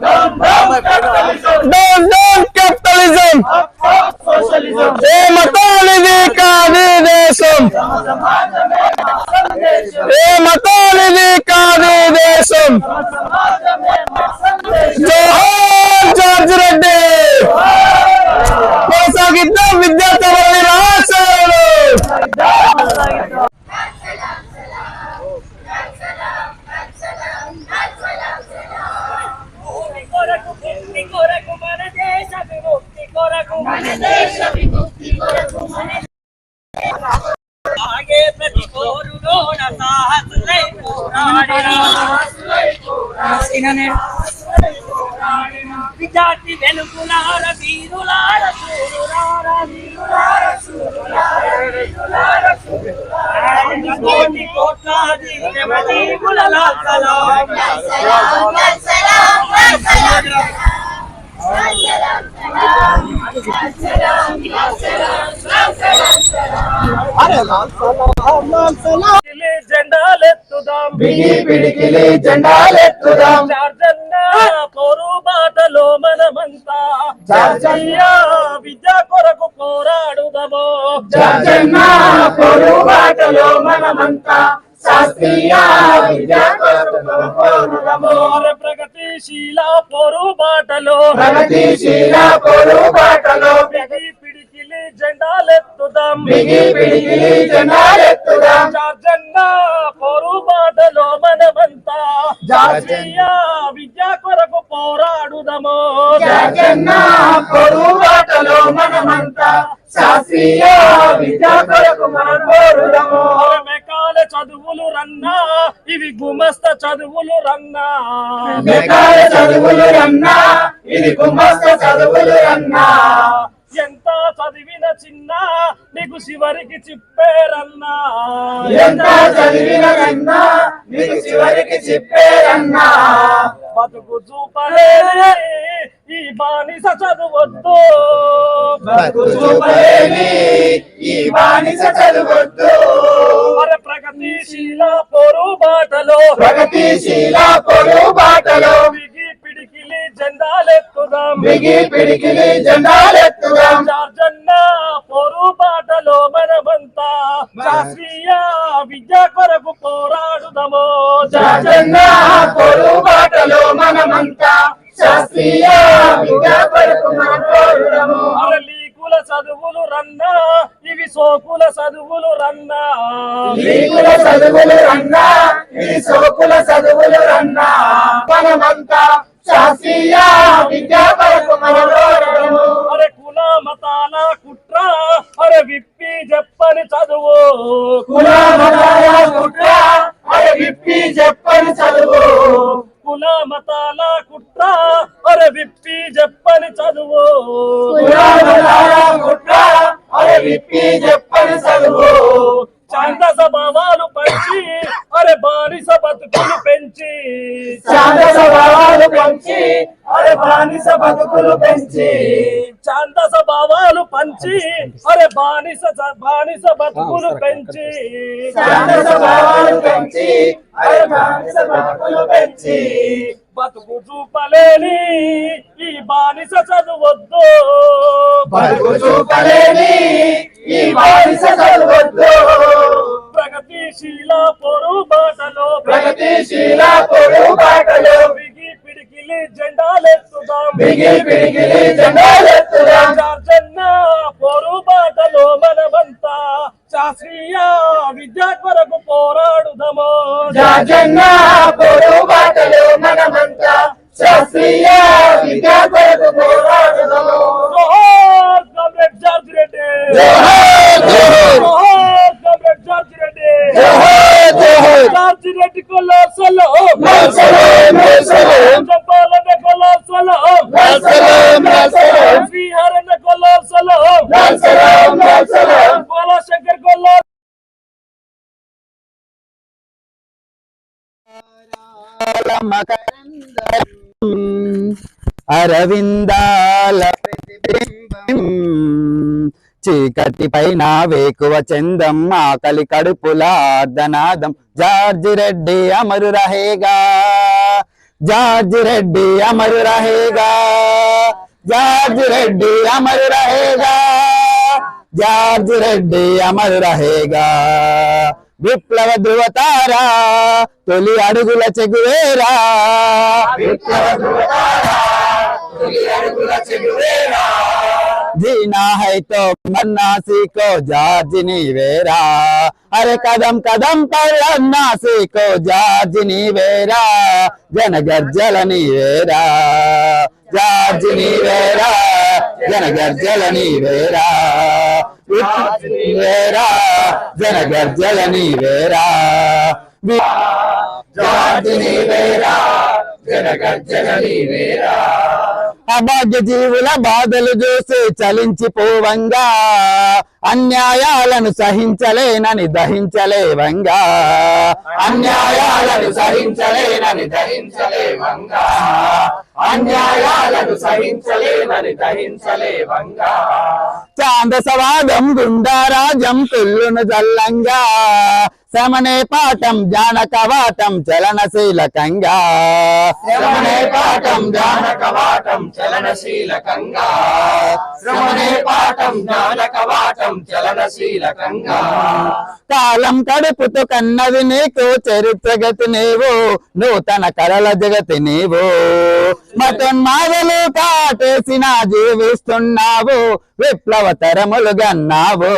Amém. విద్యార్థి వెలుగులార వీరులార సూరులార వీరులార సూరులార వీరులార సూరులార కోటి కోట్లాది జగదీవుల లాసలాం జెండాలెత్తుదాం. బిగి పిడికిలి జెండాలెత్తుదాం. చార్జన్న పోరు బాటలో మనమంతా. చార్జన్న విద్య కొరకు పోరాడుదమో. జగన్న పొరు బాటలో మనమంతా. శాస్త్రీయ విద్యా కొరకు పోరుదము. మన ప్రగతిశీల పోరు బాటలో. ప్రగతిశీల పొరు బాటలో. బిగి జెండాలెత్తుదాం. బిగి పిడికిలి జెండాలెత్తుదాం. చార్జన్న పోరు బాటలో మనమంతా. జాతీయ విద్య కొరకు పోరాడుదమో. జగన్న పొరు బాటలో మనమంతా. శాస్త్రీయ విద్యా కొరకు మనం మెకాల చదువులు రన్నా ఇవి గుమస్త చదువులు రన్నా. బెకార చదువులు రన్నా ఇది గుమస్త చదువులు రన్నా. చదివిన చిన్న నీకు చివరికి చిప్పేరన్నా. ఎంత చదివిన రన్నా నీకు చివరికి చెప్పేరన్నా. బతుకు చూపలేని ఈ బానిస చదువద్దు. బతుకు చూపలేని ఈ బానిస చదువద్దు. మరి ప్రగతిశీల పోరు బాటలో ప్రగతిశీల పొరు బాటలో. బిగి పిడికిలి జెండాలెత్తుదాం. బిగి పిడికిలి జెండాలెత్తుదాం. జగన్న పొరు బాటలో మనమంతా శాస్త్రీయ విద్యా కొరకు మన కోరుదము అరలీకుల చదువులు రన్నా ఇవి సోకుల చదువులు రన్నా. లీకుల చదువులు రన్నా ఇది సోకుల చదువులు రన్నా. మనమంతా శాస్త్రీయ విద్యా కొరకు మన కోరుదము అరే కుల మతాల కుట్ర అరే విప్పి చెప్పని చదువు. కుల మతాల కుట్ర అరే విప్పి చెప్పని చదువు. కుల మతాల కుట్ర. అరే విప్పి చెప్పని చదువు. కుల మతాల కుట్ర. అరే విప్పి చెప్పని చదువు. ఛాందస భావాలు పంచి అరే బానిస బతుకులు అరే బానిస బతుకులు పెంచి. ఛాందస భావాలు పంచి. అరే బానిస బానిస బతుకులు పెంచి. శాంత స్వభావాలు పెంచి అరే బానిస బతుకులు పెంచి. బతుకు చూపలేని ఈ బానిస చదువద్దు. బతుకు చూపలేని ఈ బానిస చదవద్దు. ప్రగతిశీల పొరు బాటలో ప్రగతిశీల పొడు బాటలో బిగి పిడికిలి జెండాలెత్తుదాం చార్జన్న పొరు బాటలో మనమంతా శాస్త్రీయ విద్య కొరకు పోరాడుదము. రాజన్న పొడు బాటలో మనమంతా శాస్త్రీయ విద్యా కొరకు పోరాడుదాము జోహార్ కామ్రేడ్ జార్జ్ రెడ్డి జోహార్, జోహార్. జోహార్ కామ్రేడ్ జార్జ్ రెడ్డి జోహార్, జోహార్. జార్జ్ రెడ్డి కొల్లాసలో నల్సలాం, నల్సలాం. చంపాలన్న కొల్లాసలో నల్సలాం, నల్సలాం. శ్రీహరన్న కొల్లాసలో నల్సలాం, నల్సలాం. కోలా శంకర్ కొల్లా అరవిందాల ప్రతిబింబం చీకటి పైన వేకువ చందం ఆకలి కడుపుల అర్ధనాదం. జార్జి రెడ్డి అమరు రహేగా జార్జి రెడ్డి అమరు రహేగా జార్జి రెడ్డి అమరు రహేగా జార్జి రెడ్డి అమరు రహేగా విప్లవ ధృవతారా తొలి అడుగుల చెగువేరా విప్లవ जीना है तो मरना सीखो जाजनी वेरा अरे कदम कदम पर लड़ना सीखो जाजनी वेरा जन जलनी वेरा जाजनी वेरा जन जलनी वेरा वेरा जन जलनी वेरा जाजनी वेरा जन जलनी वेरा అభాగ్య జీవుల బాధలు చూసి చలించిపోవంగా. అన్యాయాలను సహించలేనని దహించలేవంగా. అన్యాయాలను సహించలేనని దహించలేవంగా. అన్యాయాలను సహించలేనని దహించలేవంగా. చాంద సవాదం గుండారాజం కుల్లును జల్లంగా శమనే పాఠం జానకవాటం చలనశీలకంగా. శమనే పాఠం జానకవాటం చలనశీలకంగా. శ్రమనే పాఠం జ్ఞానకవాటం చలనశీలకంగా కాలం కడుపుతో కన్నది నీకు చరిత్ర గతి నీవు నూతన కరల జగతి నీవు. మతోన్మాదలు కాటేసిన జీవిస్తున్నావు విప్లవ తరములు గన్నావు.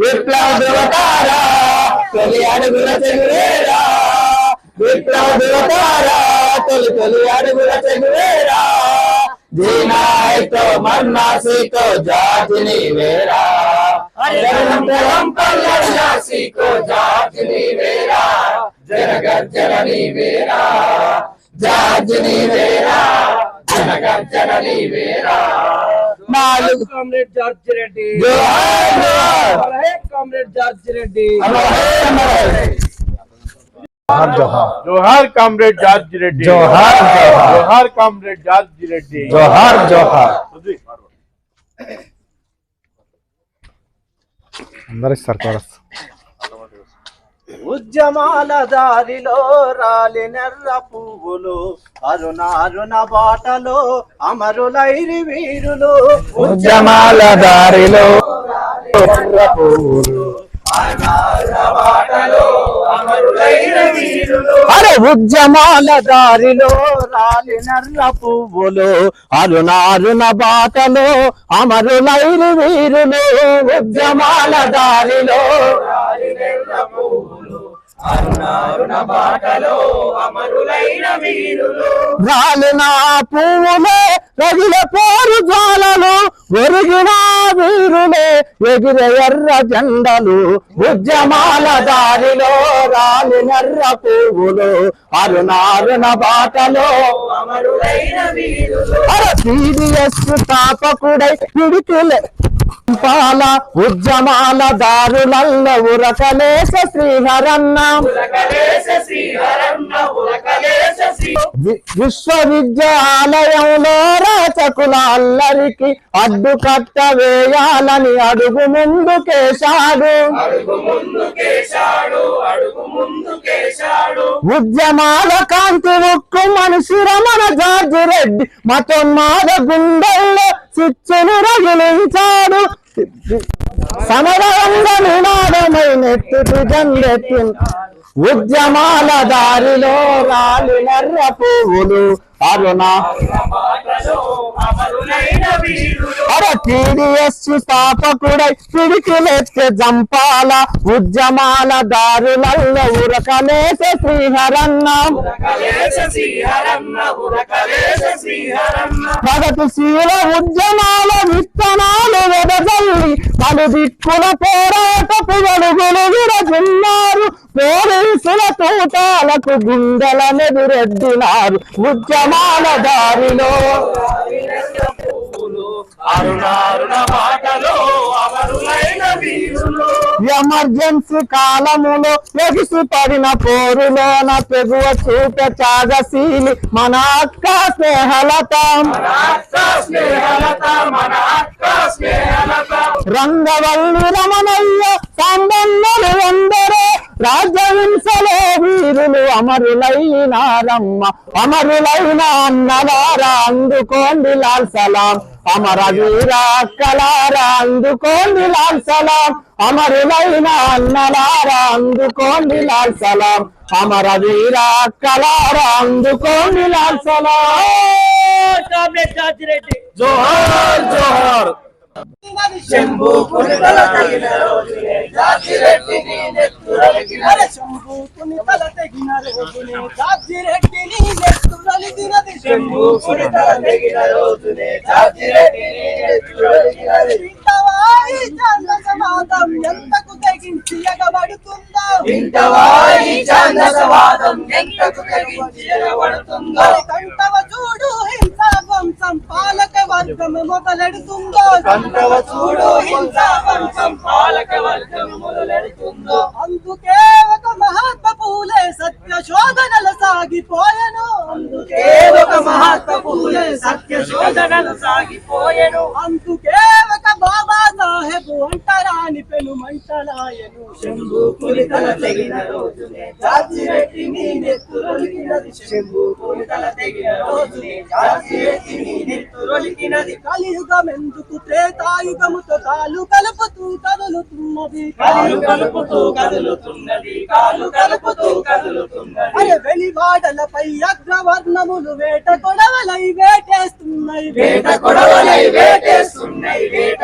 విప్లవ ధృవతారా తొలి అడుగుల చెగువేరా విప్లవ ధృవతారా తొలి తొలి అడుగుల చెగువేరా జీనాయతో మన్నాసితో జాతిని వేరా. परलन्यासी को comrade George Reddy comrade George जोहार जोहार कॉमरेड जॉर्ज रेड्डी जोहार जोहार जोहार कॉमरेड जॉर्ज रेड्डी जोहार जोहार అందరు ఇస్తారు కోరస్ ఉద్యమాల దారిలో రాలి నెర్ర పువ్వులు అరుణ అరుణ బాటలో అమరులైరి వీరులు. ఉద్యమాల దారిలో అరే ఉద్యమాల దారిలో రాలి నర్ర పువ్వులు అరుణ అరుణ బాటలో అమరులైరు వీరులు. ఉద్యమాల దారిలో రాలిన పువ్వులే రగిల పోరు జ్వాలలు ఒరిగిన వీరులే ఎగిరే ఎర్ర జెండలు. ఉద్యమాల దారిలో రాలినెర్ర పువ్వులు అరుణారుణ బాటలో టీడీఎస్ తాపకుడై పిడికిలే. పాల ఉద్యమాల దారులల్ల ఉరకలేస శ్రీహరన్న. విశ్వవిద్యాలయంలో రాచకుల అల్లరికి అడ్డుకట్ట వేయాలని అడుగు ముందుకేశాడు ఉద్యమాల కాంతి ఉక్కు మనిషి రమణ జార్జి రెడ్డి మతోన్మాద గుండెల్లో చిచ్చును రగిలించాడు సమరంగ నినాదమై నెత్తుకు జెండెత్తి. ఉద్యమాల దారిలో రాలి నర్ర పువ్వులు. అరుణ టీడీఎస్ స్థాపకుడై పిడికిలెత్తే జంపాల ఉద్యమాల దారులలో ఉరకలేస శ్రీహరన్న. ప్రగతిశీల ఉద్యమాల విత్తనాలు వెదజల్లి పలు దిక్కుల పోరాటపు వెలుగులు విరజిన్నారు పోలీసుల తూటాలకు ఉద్యమ సమాన దారిలో అరుణారుణ మాటలో ఎమర్జెన్సీ కాలములో ఎగిసి పడిన పోరులోన పెగువ చూప త్యాగశీలి మన అక్క స్నేహలత. రంగవల్లి రమణయ్య సంబంధులు ఎందరో రాజ్యహింసలో వీరులు అమరులైనారమ్మ అమరులైన అన్నవారా అందుకోండి లాల్ సలాం. అమర వీర అక్కలారా అందుకోండి లాల్ సలాం అమరులైన అన్నలారా అందుకోండి లాల్ సలాం అమర వీర అక్కలారా అందుకోండి లాల్ సలాం శంభు పునితల తగిన రోజునే శంభు తగిన శంభు తగిన వింటవాయి సమాదం ఎంతకు తెగించి ఎగబడుతుందో? వింటవాయి చాంద సమాదం ఎంతకు తెగించి ఎగబడుతుందో? కంటవ చూడు వంశం పాలక వర్గం మొదలెడుతుందో. కంటవ చూడు హింసా వంశం పాలక వర్గం మొదలెడుతుందో. అందుకే ఒక మహాత్మ పూలే సత్య శోధనలు సాగిపోయెను. అందుకే ఒక మహాత్మ పూలే సత్య శోధనలు సాగిపోయెను. అందుకే బాబా సాహెబ్ అంటరాని పెను మంటలాయను శంభు పులితల తెగిన రోజునే నీ నెత్తురొలికినది శంభు పులితల తెగిన రోజునే నీ నెత్తురొలికినది కలియుగం ఎందుకు త్రేతాయుగముతో కాలు కలుపుతూ కదులుతున్నది. కాలు కలుపుతూ కదులుతున్నది. కాలు కలుపుతూ కదులుతున్నది. అరే వెలివాడలపై అగ్రవర్ణములు వేట కొడవలై వేటేస్తున్నాయి. వేట కొడవలై వేటేస్తున్నాయి. వేట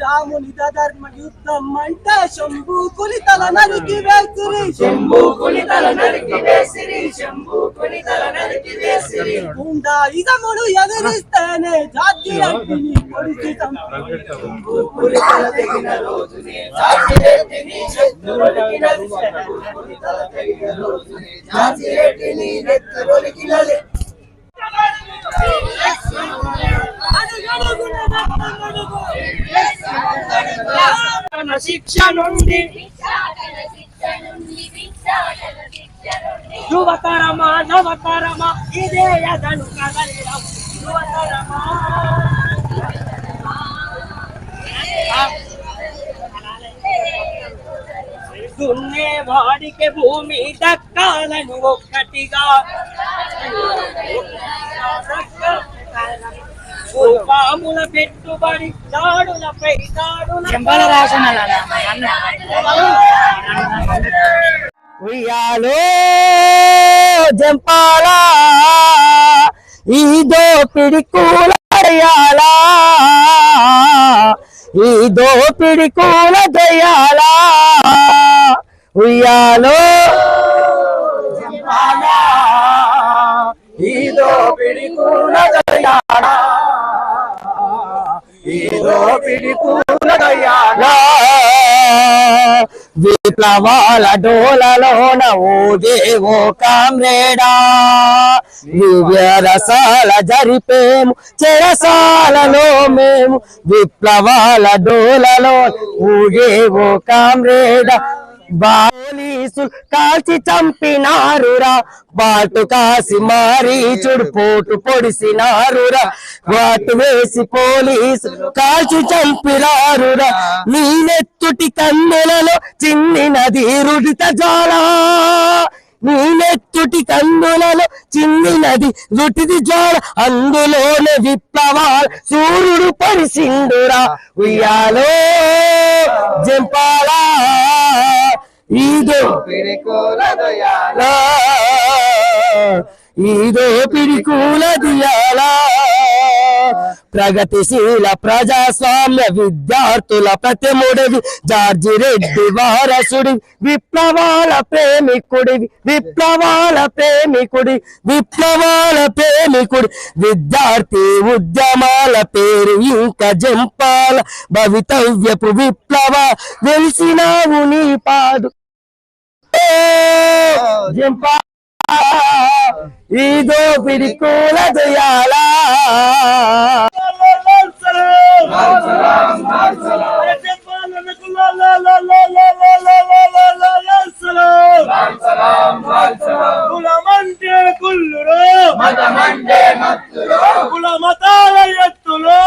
రాముని ధర్మ యుద్ధం అంటే శంభు కులితల నరికి వేసిరి. శంభు కులితల నరికి వేసిరి శంభు కులితల నరికి వేసిరి. గుండా ఇదముడు ఎదిరిస్తేనే జాతి రెడ్డిని పొడిచి చంపి శంభు కులితల తెగిన రోజునే జాతి రెడ్డిని నెత్తురొలికినది శంభు కులితల తెగిన రోజునే జాతి రెడ్డిని నెత్తురొలికినది తన శిక్ష నుండి యువతరమా నవతరమా ఇదే అదను యువతరమా దున్నే వాడికి భూమి దక్కాలను ఒక్కటిగా. పాముల పెట్టుబడి దాడులపై దాడుల ఉయ్యాలో జంపాలా ఈ దోపిడి కూలయాలా ఈ దోపిడి కూల దయాలా ఉయ్యాలో విప్లవాల డోలలోన ఓదేవో కామ్రేడా. దివ్య రసాల జరిపేము చెరసాలలో మేము. విప్లవాల డోలలో ఊగేవో కామ్రేడా. పోలీసులు కాల్చి చంపినారురా. బాటు కాసి మారీచుడు పోటు పొడిసినారురా. వాటు వేసి పోలీసులు కాల్చి చంపినారురా నీనెత్తుటి కన్నులలో చిన్నినది రుడిత జాలా నీనెత్తుటి కన్నులలో చిన్నినది రుటిది జ్వాల. అందులోనే విప్లవాల సూర్యుడు పరిసిండురా ఉయ్యాలో జంపాలా. ఈదో ఈదో పిడికూల దియాలా ప్రగతిశీల ప్రజాస్వామ్య విద్యార్థుల ప్రతిముడివి. జార్జి రెడ్డి వారసుడి విప్లవాల ప్రేమికుడి విప్లవాల ప్రేమికుడి విప్లవాల ప్రేమికుడి. విద్యార్థి ఉద్యమాల పేరు ఇంకా జంపాల. భవితవ్యపు విప్లవ వెలిసినావు నీ పాదు. జంపా. ఈదో పిడికూల దయాలా కులమంటే కుల్లురు. కుల మతాల ఎత్తులు.